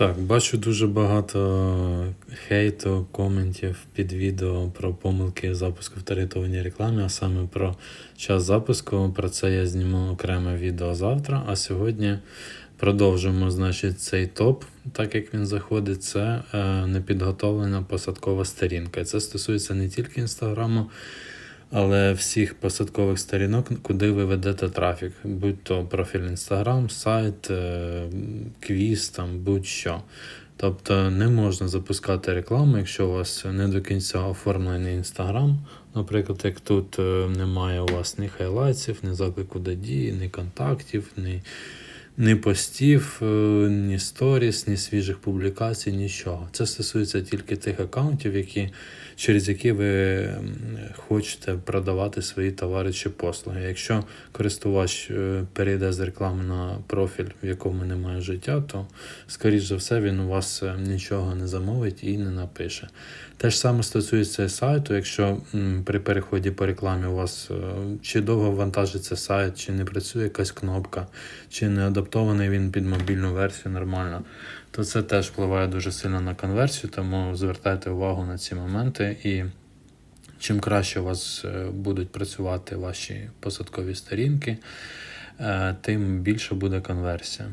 Так, бачу дуже багато хейту, коментів під відео про помилки запуску в таргетованій рекламі, а саме про час запуску. Про це я зніму окреме відео завтра. А сьогодні продовжимо значить, цей топ, так як він заходить. Це е, непідготовлена посадкова сторінка. Це стосується не тільки інстаграму. Але всіх посадкових сторінок, куди ви ведете трафік, будь то профіль Instagram, сайт, е, квіз, там будь-що. Тобто не можна запускати рекламу, якщо у вас не до кінця оформлений Instagram. Наприклад, як тут е, немає у вас ні хайлайтсів, ні заклику до дії, ні контактів, ні, ні постів, е, ні сторіс, ні свіжих публікацій, нічого. Це стосується тільки тих аккаунтів, які, через які ви хочете продавати свої товари чи послуги. Якщо користувач е, перейде з реклами на профіль, в якому немає життя, то, скоріш за все, він у вас е, нічого не замовить і не напише. Те ж саме стосується сайту, якщо при переході по рекламі у вас чи довго вантажиться сайт, чи не працює якась кнопка, чи не адаптований він під мобільну версію нормально, то це теж впливає дуже сильно на конверсію, тому звертайте увагу на ці моменти і. Чим краще у вас е, будуть працювати ваші посадкові сторінки, е, тим більше буде конверсія.